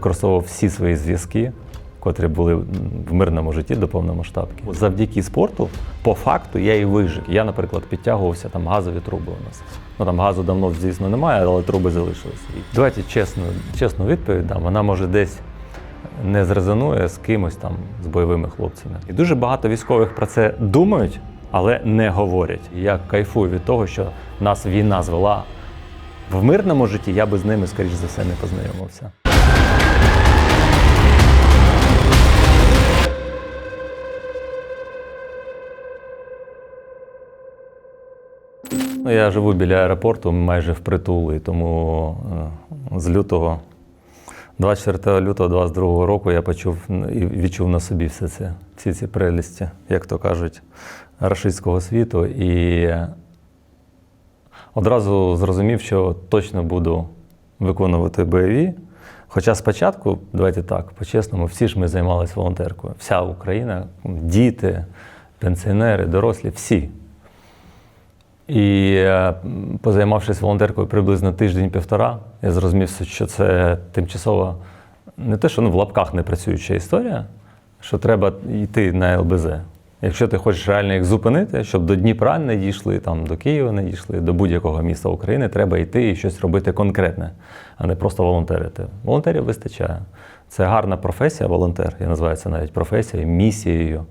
використовував всі свої зв'язки, котрі були в мирному житті до повномасштабки. Завдяки спорту, по факту, я і вижив. Я, наприклад, підтягувався там газові труби у нас. Ну там газу давно, звісно, немає, але труби залишилися. І Давайте чесно, чесну відповідь дам. Вона може десь не зрезонує з кимось там з бойовими хлопцями. І дуже багато військових про це думають, але не говорять. І Я кайфую від того, що нас війна звела в мирному житті. Я би з ними, скоріш за все, не познайомився. Ну, я живу біля аеропорту, майже впритул, і тому е, з лютого, 24 лютого 22 року я почув і відчув на собі все це, всі ці прелісті, як то кажуть, рашистського світу. І одразу зрозумів, що точно буду виконувати бойові. Хоча спочатку, давайте так, по-чесному, всі ж ми займалися волонтеркою. Вся Україна, діти, пенсіонери, дорослі, всі. І е, позаймавшись волонтеркою приблизно тиждень-півтора, я зрозумів, що це тимчасова, не те, що ну, в лапках не працююча історія, що треба йти на ЛБЗ. Якщо ти хочеш реально їх зупинити, щоб до Дніпра не дійшли, там, до Києва не дійшли, до будь-якого міста України, треба йти і щось робити конкретне, а не просто волонтерити. Волонтерів вистачає. Це гарна професія, волонтер. Я називаю це навіть професією, місією.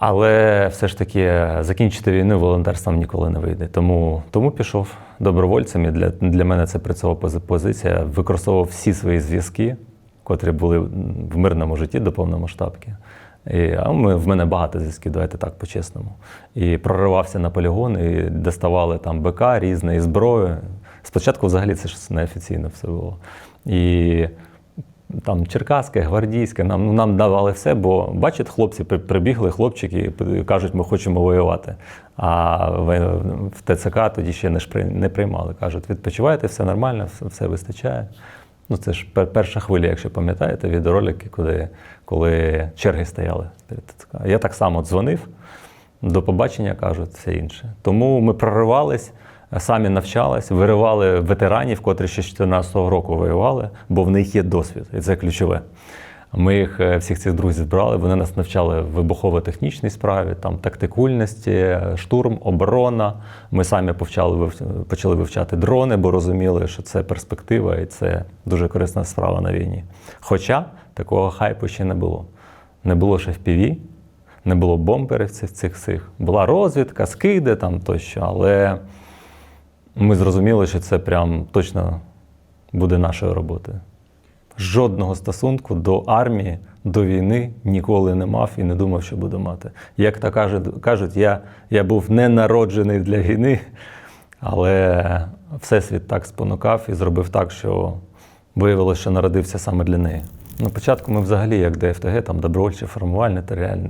Але все ж таки закінчити війну волонтерством ніколи не вийде. Тому, тому пішов добровольцем. І для, для мене це працювала позиція. Використовував всі свої зв'язки, котрі були в мирному житті до повномасштабки. І, а ми, в мене багато зв'язків, давайте так по-чесному. І проривався на полігон, і доставали там БК різної зброї. Спочатку взагалі це ж неофіційно все було. І там Черкаське, гвардійське, нам, ну, нам давали все, бо бачать, хлопці прибігли, хлопчики і кажуть, ми хочемо воювати. А в, ТЦК тоді ще не, не приймали. Кажуть, відпочивайте, все нормально, все, все вистачає. Ну, це ж перша хвиля, якщо пам'ятаєте, відеоролики, коли, коли черги стояли перед ТЦК. Я так само дзвонив, до побачення кажуть, все інше. Тому ми проривались, самі навчались, виривали ветеранів, котрі ще з 2014 року воювали, бо в них є досвід, і це ключове. Ми їх е, всіх цих друзів збирали, вони нас навчали в вибухово-технічній справі, там тактикульності, штурм, оборона. Ми самі повчали, почали вивчати дрони, бо розуміли, що це перспектива і це дуже корисна справа на війні. Хоча такого хайпу ще не було. Не було ще FPV, не було бомберів цих цих цих. Була розвідка, скиди там тощо, але ми зрозуміли, що це прям точно буде нашою роботою. Жодного стосунку до армії, до війни ніколи не мав і не думав, що буду мати. Як то кажуть, я, я був не народжений для війни, але Всесвіт так спонукав і зробив так, що виявилося, що народився саме для неї. На початку ми взагалі, як ДФТГ, там добровольчі формувальні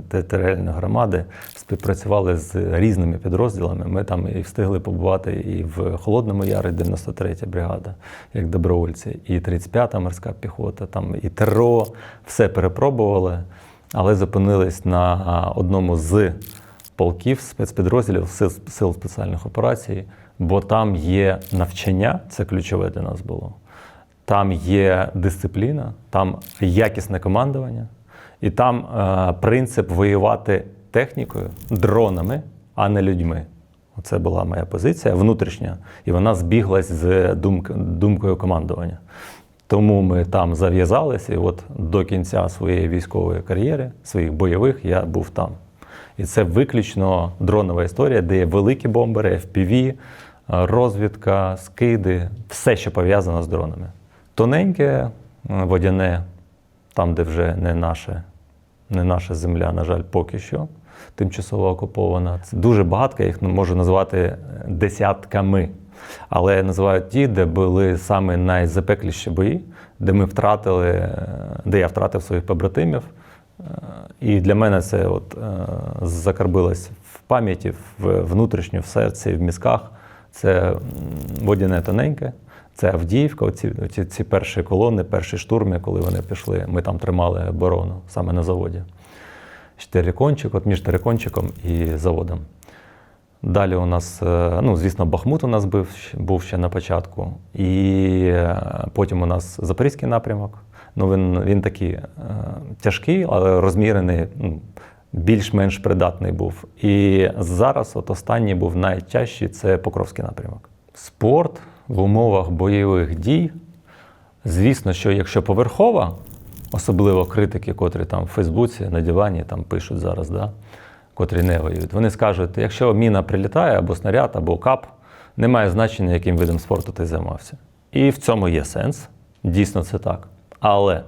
територіальні, громади, співпрацювали з різними підрозділами. Ми там і встигли побувати і в Холодному Ярі, 93-я бригада, як добровольці, і 35-та морська піхота, там і ТРО, все перепробували, але зупинились на одному з полків спецпідрозділів сил спеціальних операцій, бо там є навчання, це ключове для нас було. Там є дисципліна, там якісне командування, і там е, принцип воювати технікою, дронами, а не людьми. Оце була моя позиція внутрішня, і вона збіглась з думк, думкою командування. Тому ми там зав'язалися, і от до кінця своєї військової кар'єри, своїх бойових, я був там. І це виключно дронова історія, де є великі бомбери, FPV, е, розвідка, скиди, все, що пов'язано з дронами. Тоненьке, е, водяне, там, де вже не наше, не наша земля, на жаль, поки що тимчасово окупована. Це дуже багато, я їх можу назвати е, десятками. Але я називаю ті, де були саме найзапекліші бої, де ми втратили, е, де я втратив своїх побратимів. І для мене це от, закарбилось в пам'яті, внутрішньо, в серці, в мізках. Це водяне тоненьке, це Авдіївка, оці, оці ці перші колони, перші штурми, коли вони пішли. Ми там тримали оборону саме на заводі. Терекончик, от між Терекончиком і заводом. Далі у нас, е, ну, звісно, Бахмут у нас був, був ще на початку. І е, потім у нас Запорізький напрямок. Ну, він, він такий е, тяжкий, але розмірений, ну, більш-менш придатний був. І зараз, от останній був найтяжчий це Покровський напрямок. Спорт в умовах бойових дій. Звісно, що якщо поверхова, особливо критики, котрі там в Фейсбуці на дивані там пишуть зараз, да, котрі не воюють, вони скажуть, якщо міна прилітає або снаряд, або кап, немає значення, яким видом спорту ти займався. І в цьому є сенс. Дійсно, це так. Але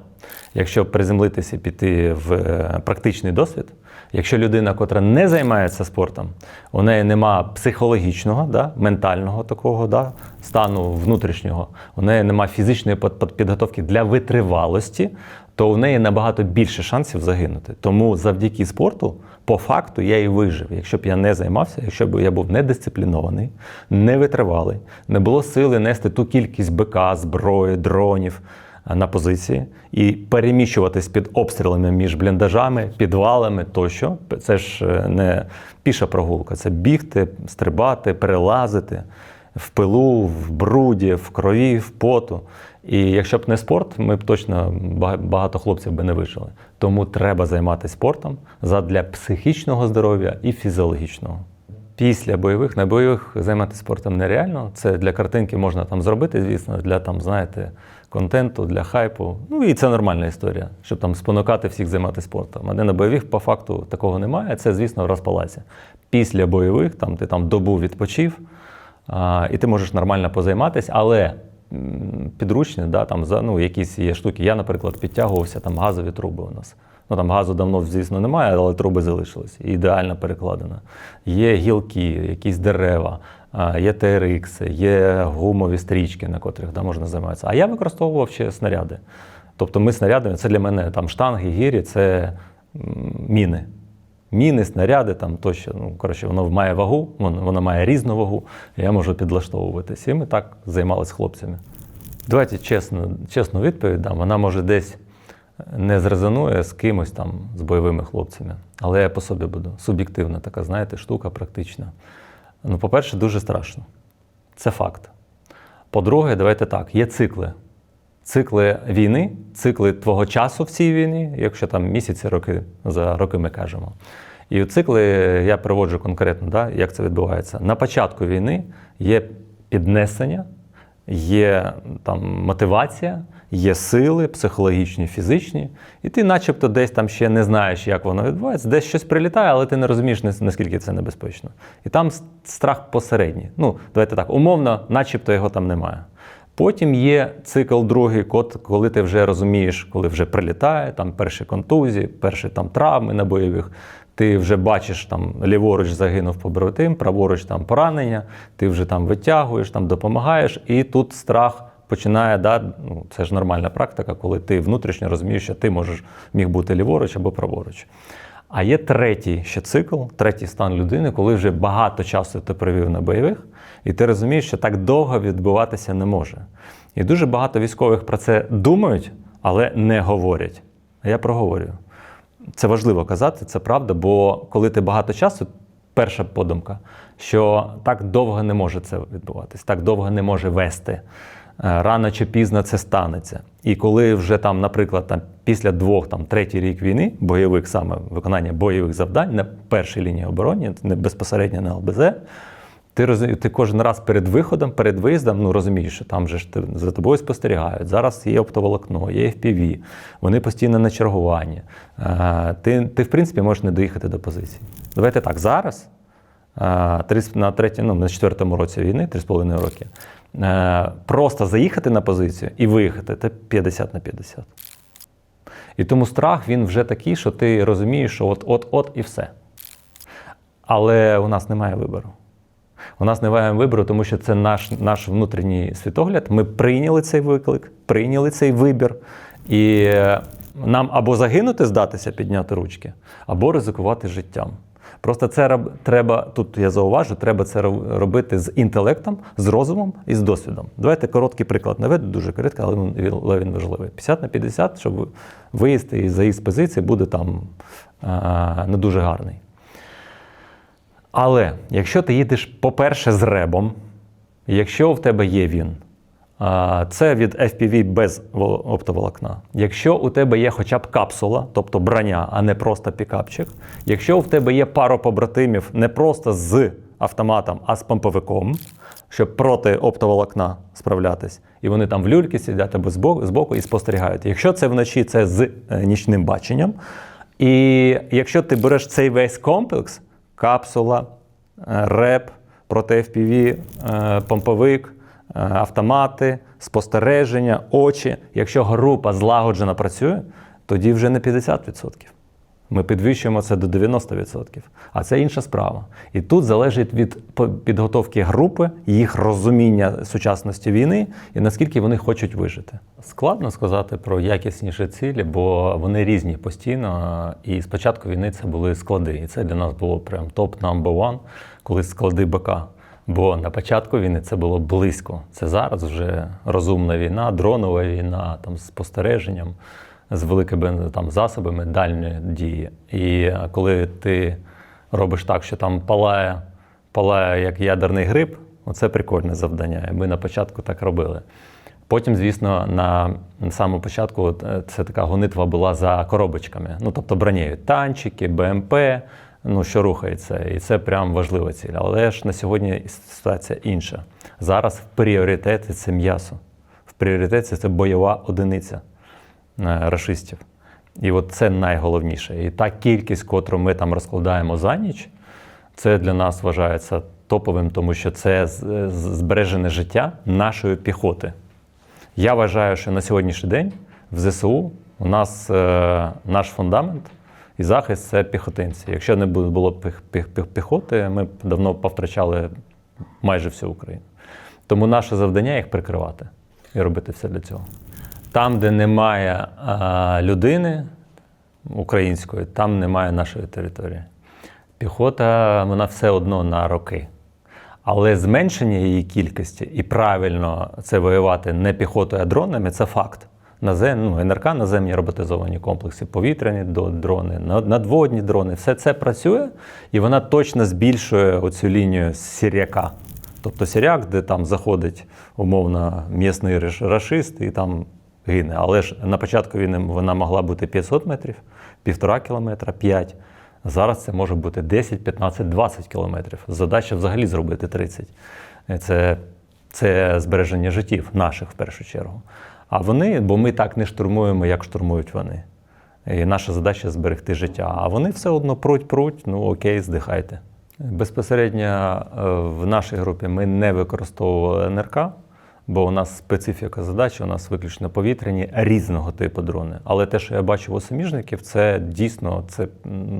якщо приземлитися і піти в е, практичний досвід, якщо людина, котра не займається спортом, у неї нема психологічного, да, ментального такого да, стану внутрішнього, у неї нема фізичної під- під- підготовки для витривалості, то у неї набагато більше шансів загинути. Тому завдяки спорту, по факту, я і вижив. Якщо б я не займався, якщо б я був недисциплінований, невитривалий, не було сили нести ту кількість БК, зброї, дронів на позиції і переміщуватись під обстрілами між бліндажами, підвалами тощо. Це ж е, не піша прогулка, це бігти, стрибати, перелазити в пилу, в бруді, в крові, в поту. І якщо б не спорт, ми б точно багато хлопців би не вижили. Тому треба займатися спортом задля психічного здоров'я і фізіологічного. Після бойових на бойових займатися спортом нереально. Це для картинки можна там зробити, звісно, для там, знаєте, контенту, для хайпу. Ну і це нормальна історія, щоб там спонукати всіх займатися спортом. А де на бойових по факту такого немає. Це, звісно, в розпалаці. Після бойових там ти там добу відпочив, а, і ти можеш нормально позайматися, але підручні, да, там за ну, якісь є штуки. Я, наприклад, підтягувався там газові труби у нас. Ну там газу давно, звісно, немає, але труби залишились. Ідеально перекладено. Є гілки, якісь дерева, є TRX, є гумові стрічки, на котрих да, можна займатися. А я використовував ще снаряди. Тобто ми снарядами, це для мене там штанги, гірі, це міни. Міни, снаряди, там тощо. Ну, коротше, воно має вагу, воно, воно має різну вагу, і я можу підлаштовуватись. І ми так займалися хлопцями. Давайте чесно, чесну відповідь дам. Вона може десь не зрезонує з кимось там, з бойовими хлопцями. Але я по собі буду. Суб'єктивна така, знаєте, штука практична. Ну, по-перше, дуже страшно. Це факт. По-друге, давайте так, є цикли. Цикли війни, цикли твого часу в цій війні, якщо там місяці, роки, за роки ми кажемо. І цикли я приводжу конкретно, да, як це відбувається. На початку війни є піднесення, є там мотивація, є сили психологічні, фізичні, і ти, начебто, десь там ще не знаєш, як воно відбувається, десь щось прилітає, але ти не розумієш, наскільки це небезпечно. І там страх посередній. Ну, давайте так, умовно, начебто його там немає. Потім є цикл другий, кот- коли ти вже розумієш, коли вже прилітає, там перші контузії, перші там травми на бойових. Ти вже бачиш, там ліворуч загинув побратим, праворуч там поранення, ти вже там витягуєш, там допомагаєш, і тут страх починає, да, ну, це ж нормальна практика, коли ти внутрішньо розумієш, що ти можеш міг бути ліворуч або праворуч. А є третій ще цикл, третій стан людини, коли вже багато часу ти провів на бойових, і ти розумієш, що так довго відбуватися не може. І дуже багато військових про це думають, але не говорять. А я проговорюю. Це важливо казати, це правда, бо коли ти багато часу, перша подумка, що так довго не може це відбуватись, так довго не може вести. Е, Рано чи пізно це станеться. І коли вже там, наприклад, там після двох, там третій рік війни, бойових саме виконання бойових завдань на першій лінії оборони, не безпосередньо на ЛБЗ, ти розумієш, ти кожен раз перед виходом, перед виїздом, ну розумієш, що там же ж за тобою спостерігають. Зараз є оптоволокно, є FPV, вони постійно на чергуванні. Е, Ти, ти, в принципі, можеш не доїхати до позиції. Давайте так, зараз, е, на третій, ну, на четвертому році війни, 3,5 роки, е, просто заїхати на позицію і виїхати це 50 на 50. І тому страх він вже такий, що ти розумієш, що от-от-от і все. Але у нас немає вибору. У нас немає вибору, тому що це наш, наш внутрішній світогляд. Ми прийняли цей виклик, прийняли цей вибір. І е, нам або загинути, здатися, підняти ручки, або ризикувати життям. Просто це треба, тут я зауважу, треба це робити з інтелектом, з розумом і з досвідом. Давайте короткий приклад наведу, дуже короткий, але він, він важливий. 50 на 50, щоб виїзд і заїзд з позиції буде там е, не дуже гарний. Але якщо ти їдеш, по-перше, з ребом, якщо в тебе є він, це від FPV без оптоволокна. Якщо у тебе є хоча б капсула, тобто броня, а не просто пікапчик, якщо в тебе є пара побратимів не просто з автоматом, а з помповиком, щоб проти оптоволокна справлятись, і вони там в люльки сидять або збоку, і спостерігають. Якщо це вночі, це з е, нічним баченням. І якщо ти береш цей весь комплекс, капсула, е, реп, проти FPV, е, помповик, е, автомати, спостереження, очі. Якщо група злагоджено працює, тоді вже не 50%. Ми підвищуємо це до 90%. А це інша справа. І тут залежить від підготовки групи, їх розуміння сучасності війни і наскільки вони хочуть вижити. Складно сказати про якісніші цілі, бо вони різні постійно. І з початку війни це були склади. І це для нас було прям топ number one, коли склади БК. Бо на початку війни це було близько. Це зараз вже розумна війна, дронова війна, там з спостереженням, з великими там засобами дальньої дії. І е, коли ти робиш так, що там палає, палає як ядерний гриб, оце прикольне завдання. Ми на початку так робили. Потім, звісно, на самому початку е, це така гонитва була за коробочками. Ну, тобто бронєю танчики, БМП, ну, що рухається. І це прям важлива ціль. Але ж на сьогодні ситуація інша. Зараз в пріоритеті це м'ясо. В пріоритеті це бойова одиниця рашистів. І от це найголовніше. І та кількість, котру ми там розкладаємо за ніч, це для нас вважається топовим, тому що це з- збережене життя нашої піхоти. Я вважаю, що на сьогоднішній день в ЗСУ у нас е, наш фундамент і захист це піхотинці. Якщо не було б піх- піх- піх- піхоти, ми б давно повтрачали майже всю Україну. Тому наше завдання їх прикривати і робити все для цього. Там, де немає е, людини української, там немає нашої території. Піхота, вона все одно на роки. Але зменшення її кількості і правильно це воювати не піхотою, а дронами це факт. Назем, ну, НРК, наземні роботизовані комплекси, повітряні дрони, надводні дрони, все це працює, і вона точно збільшує оцю лінію сіряка. Тобто сіряк, де там заходить умовно місний реш- рашист і там гине. Але ж на початку війни вона могла бути 500 метрів, півтора кілометра, 5. Зараз це може бути 10, 15, 20 кілометрів. Задача взагалі зробити 30. Це, це збереження життів наших в першу чергу. А вони, бо ми так не штурмуємо, як штурмують вони. І наша задача зберегти життя. А вони все одно пруть-пруть, ну окей, здихайте. Безпосередньо е, в нашій групі ми не використовували НРК, бо у нас специфіка задачі, у нас виключно повітряні різного типу дрони. Але те, що я бачив у суміжників, це дійсно це,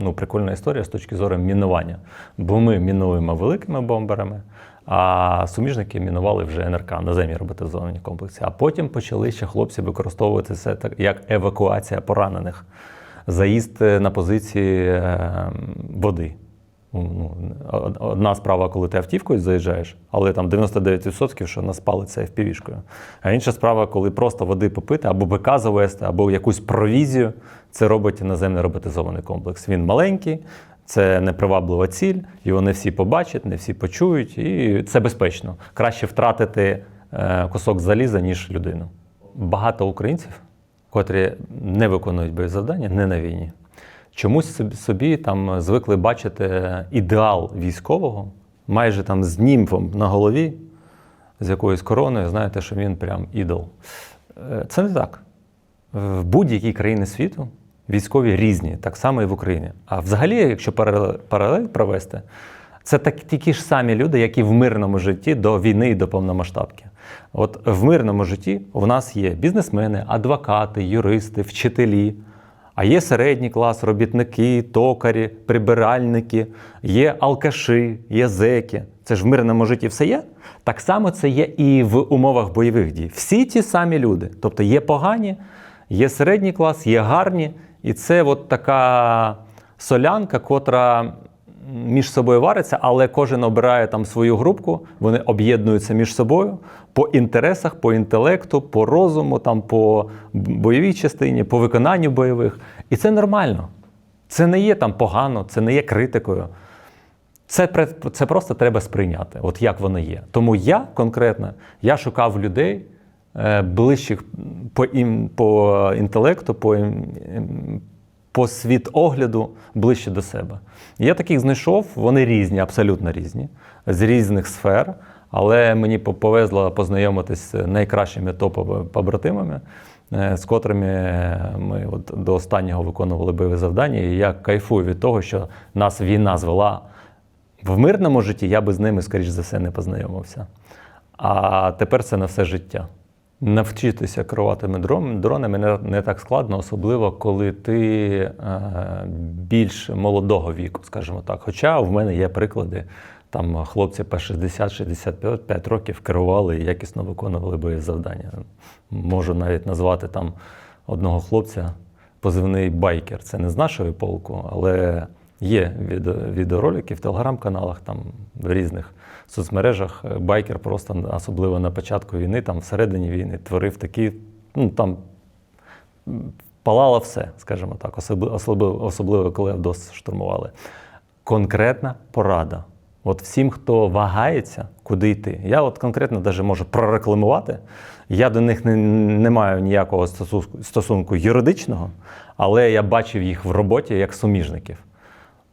ну, прикольна історія з точки зору мінування. Бо ми мінуємо великими бомберами, а суміжники мінували вже НРК, наземні роботизовані комплекси. А потім почали ще хлопці використовувати це так, як евакуація поранених, заїзд е, на позиції е, води. Ну, одна справа, коли ти автівкою заїжджаєш, але там 99% що нас палиться FPV-шкою. А інша справа, коли просто води попити, або БК завести, або якусь провізію, це робить наземний роботизований комплекс. Він маленький, це неприваблива ціль, його не всі побачать, не всі почують, і це безпечно. Краще втратити е, кусок заліза, ніж людину. Багато українців, котрі не виконують боєзавдання, не на війні. Чомусь собі- там звикли бачити ідеал військового, майже там з німфом на голові, з якоюсь короною, знаєте, що він прям ідол. Е, Це не так. В будь-якій країні світу військові різні, так само і в Україні. А взагалі, якщо паралель, провести, це так, такі ж самі люди, як і в мирному житті до війни і до повномасштабки. От в мирному житті у нас є бізнесмени, адвокати, юристи, вчителі. А є середній клас, робітники, токарі, прибиральники, є алкаші, є зеки. Це ж в мирному житті все є. Так само це є і в умовах бойових дій. Всі ті самі люди. Тобто є погані, є середній клас, є гарні. І це от така солянка, котра між собою вариться, але кожен обирає там свою групку, вони об'єднуються між собою по інтересах, по інтелекту, по розуму, там, по бойовій частині, по виконанню бойових. І це нормально. Це не є там погано, це не є критикою. Це, це просто треба сприйняти, от як воно є. Тому я конкретно я шукав людей е, ближчих по, ім, по інтелекту, по, по світогляду ближче до себе. Я таких знайшов, вони різні, абсолютно різні, з різних сфер. Але мені повезло познайомитись з найкращими топовими побратимами, е, з котрими ми от до останнього виконували бойові завдання. І я кайфую від того, що нас війна звела в мирному житті, я би з ними, скоріш за все, не познайомився. А тепер це на все життя. Навчитися керувати дронами не, так складно, особливо коли ти е, більш молодого віку, скажімо так. Хоча в мене є приклади, там хлопці по 60-65 років керували і якісно виконували бойові завдання. Можу навіть назвати там одного хлопця, позивний байкер. Це не з нашої полку, але є відеоролики в телеграм-каналах, там різних соцмережах. Байкер просто особливо на початку війни, там всередині війни творив такі, ну там палало все, скажімо так, особливо, особливо, коли Авдос штурмували. Конкретна порада. От всім, хто вагається, куди йти. Я от конкретно навіть можу прорекламувати. Я до них не, не маю ніякого стосунку, стосунку юридичного, але я бачив їх в роботі як суміжників.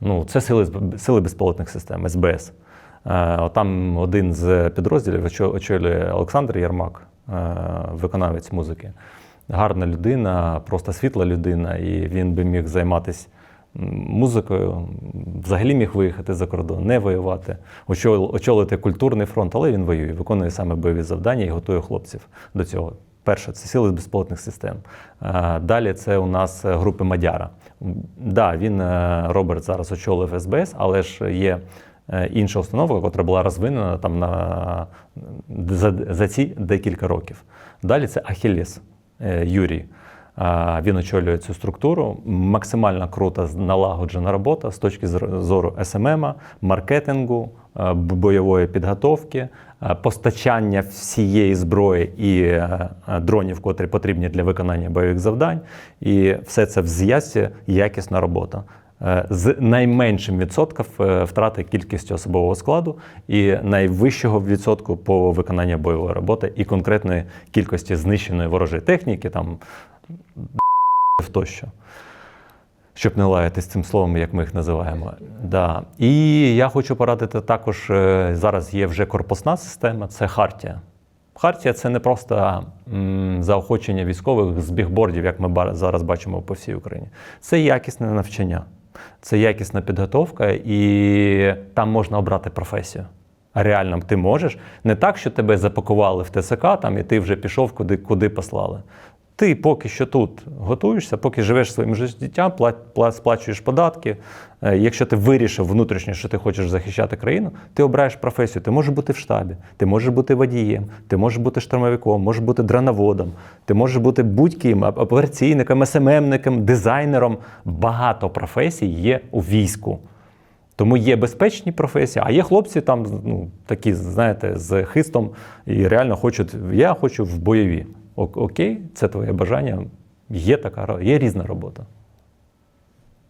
Ну, це сили, сили безпілотних систем, СБС. Е, Там один з підрозділів очолює Олександр Єрмак, е, виконавець музики. Гарна людина, просто світла людина, і він би міг займатися музикою, взагалі міг виїхати за кордон, не воювати, очолити культурний фронт, але він воює, виконує саме бойові завдання і готує хлопців до цього. Перше, це сили безпілотних систем. Е, Далі це у нас групи Мадяра. Да, він Роберт зараз очолив СБС, але ж є інша установа, яка була розвинена там на за, за ці декілька років. Далі це Ахіллес е, Юрій. Він очолює цю структуру. Максимально крута з- налагоджена робота з точки зору СММ, маркетингу, е, бойової підготовки, е, постачання всієї зброї і е, е, дронів, котрі потрібні для виконання бойових завдань. І все це в зв'язці якісна робота. Е, З найменшим відсотком е, втрати кількості особового складу і найвищого відсотку по виконанню бойової роботи і конкретної кількості знищеної ворожої техніки, там тощо. Щоб не лаятись цим словом, як ми їх називаємо. Да. І я хочу порадити також: е, зараз є вже корпусна система, це Хартія. Хартія це не просто заохочення військових з бігбордів, як ми зараз бачимо по всій Україні. Це якісне навчання, це якісна підготовка, і там можна обрати професію. А реально ти можеш не так, що тебе запакували в ТСК там, і ти вже пішов, куди, куди послали. Ти поки що тут готуєшся, поки живеш своїм життям, пла- пла- сплачуєш податки. Е, Якщо ти вирішив внутрішньо, що ти хочеш захищати країну, ти обираєш професію. Ти можеш бути в штабі, ти можеш бути водієм, ти можеш бути штурмовиком, можеш бути дроноводом, ти можеш бути будь-ким операційником, СММником, дизайнером. Багато професій є у війську. Тому є безпечні професії, а є хлопці там ну, такі, знаєте, з хистом і реально хочуть. Я хочу в бойові. Окей, це твоє бажання. Є така є різна робота.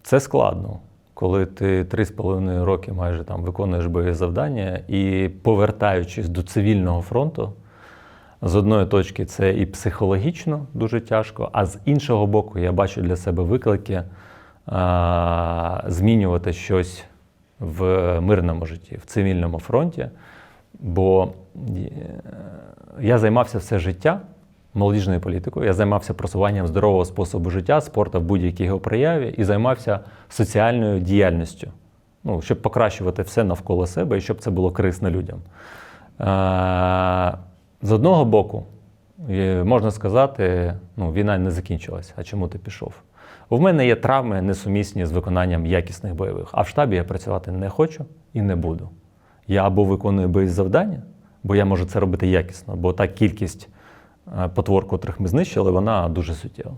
Це складно, коли ти три з половиною роки майже там виконуєш бойові завдання і повертаючись до цивільного фронту, з одної точки це і психологічно дуже тяжко, а з іншого боку, я бачу для себе виклики а, змінювати щось в мирному житті, в цивільному фронті. Бо е, я займався все життя молодіжною політикою, я займався просуванням здорового способу життя, спорту в будь-якій його прояві і займався соціальною діяльністю, ну, щоб покращувати все навколо себе і щоб це було корисно людям. Е, З одного боку, е, можна сказати, ну, війна не закінчилась. А чому ти пішов? У мене є травми несумісні з виконанням якісних бойових, а в штабі я працювати не хочу і не буду. Я або виконую бойові завдання, бо я можу це робити якісно, бо та кількість потвор, котрих ми знищили, вона дуже суттєва.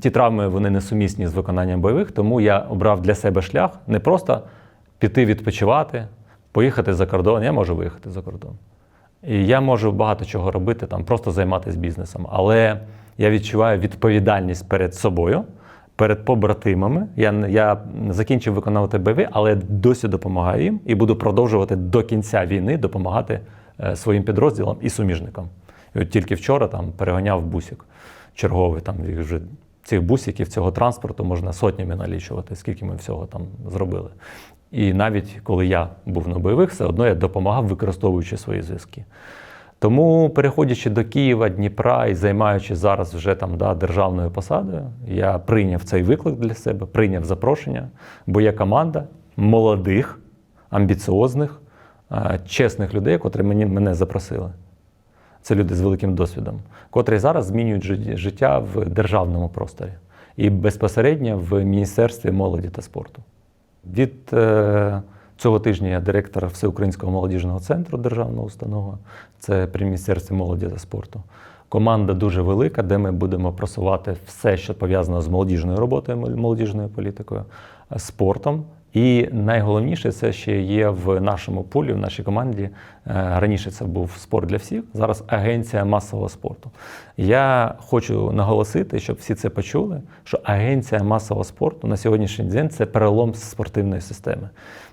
Ті травми вони несумісні з виконанням бойових, тому я обрав для себе шлях не просто піти відпочивати, поїхати за кордон. Я можу виїхати за кордон. І я можу багато чого робити, там, просто займатися бізнесом. Але я відчуваю відповідальність перед собою, перед побратимами. Я, я закінчив виконувати БВ, але досі допомагаю їм і буду продовжувати до кінця війни допомагати е, своїм підрозділам і суміжникам. І от тільки вчора там переганяв бусик черговий. Там вже цих бусиків, цього транспорту можна сотнями налічувати, скільки ми всього там зробили. І навіть коли я був на бойових, все одно я допомагав, використовуючи свої зв'язки. Тому, переходячи до Києва, Дніпра і займаючи зараз вже там да, державною посадою, я прийняв цей виклик для себе, прийняв запрошення, бо є команда молодих, амбіціозних, е, чесних людей, котрі мені, мене запросили. Це люди з великим досвідом, котрі зараз змінюють життя в державному просторі і безпосередньо в Міністерстві молоді та спорту. Від е, цього тижня я директор Всеукраїнського молодіжного центру державного установа. Це при Міністерстві молоді та спорту. Команда дуже велика, де ми будемо просувати все, що пов'язано з молодіжною роботою, молодіжною політикою, е, спортом. І найголовніше це ще є в нашому пулі, в нашій команді. Е, Раніше це був спорт для всіх, зараз агенція масового спорту. Я хочу наголосити, щоб всі це почули, що агенція масового спорту на сьогоднішній день це перелом спортивної системи,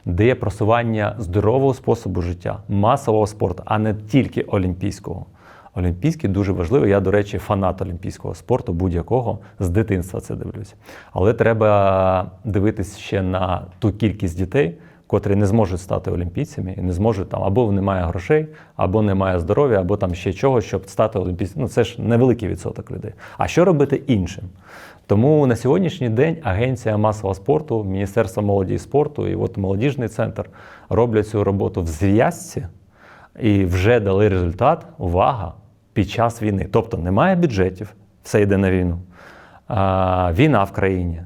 де є просування здорового способу життя, масового спорту, а не тільки олімпійського. Олімпійський дуже важливий. Я, до речі, фанат олімпійського спорту, будь-якого з дитинства це дивлюсь. Але треба дивитись ще на ту кількість дітей, котрі не зможуть стати олімпійцями і не зможуть там або немає грошей, або немає здоров'я, або там ще чогось, щоб стати олімпійцем. Ну це ж невеликий відсоток людей. А що робити іншим? Тому на сьогоднішній день Агенція масового спорту, Міністерство молоді і спорту і от молодіжний центр роблять цю роботу в зв'язці і вже дали результат. Увага! Під час війни. Тобто немає бюджетів, все йде на війну. Війна в країні,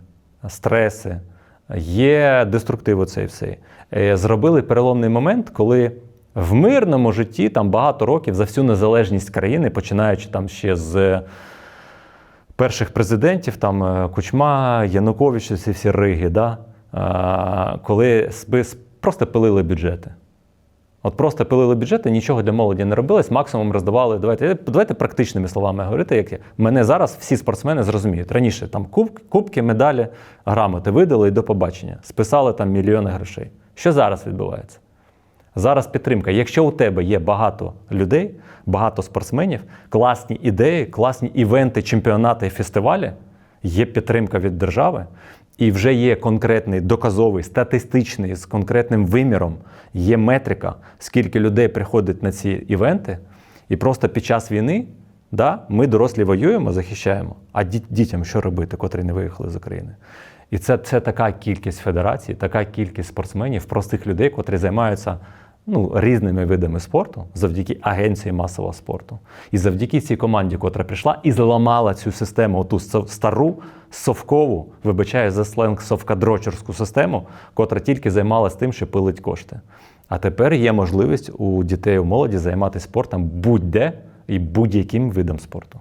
стреси, є деструктив цей все. Е, Зробили переломний момент, коли в мирному житті там багато років за всю незалежність країни, починаючи там ще з перших президентів, там е, Кучма, Янукович, ці всі риги, да? коли просто пилили бюджети. От просто пилили бюджети, нічого для молоді не робилось, максимум роздавали. Давайте, давайте практичними словами говорити, як мене зараз всі спортсмени зрозуміють. Раніше там куб, кубки, медалі, грамоти видали і до побачення. Списали там мільйони грошей. Що зараз відбувається? Зараз підтримка. Якщо у тебе є багато людей, багато спортсменів, класні ідеї, класні івенти, чемпіонати і фестивалі, є підтримка від держави, і вже є конкретний доказовий, статистичний з конкретним виміром, є метрика, скільки людей приходить на ці івенти, і просто під час війни да, ми дорослі воюємо, захищаємо. А дітям що робити, котрі не виїхали з України? І це, це така кількість федерацій, така кількість спортсменів, простих людей, котрі займаються ну, різними видами спорту завдяки агенції масового спорту. І завдяки цій команді, котра прийшла і зламала цю систему, оту стару совкову, вибачаю за сленг совкадрочерську систему, котра тільки займалась тим, що пилить кошти. А тепер є можливість у дітей у молоді займатися спортом будь-де і будь-яким видом спорту.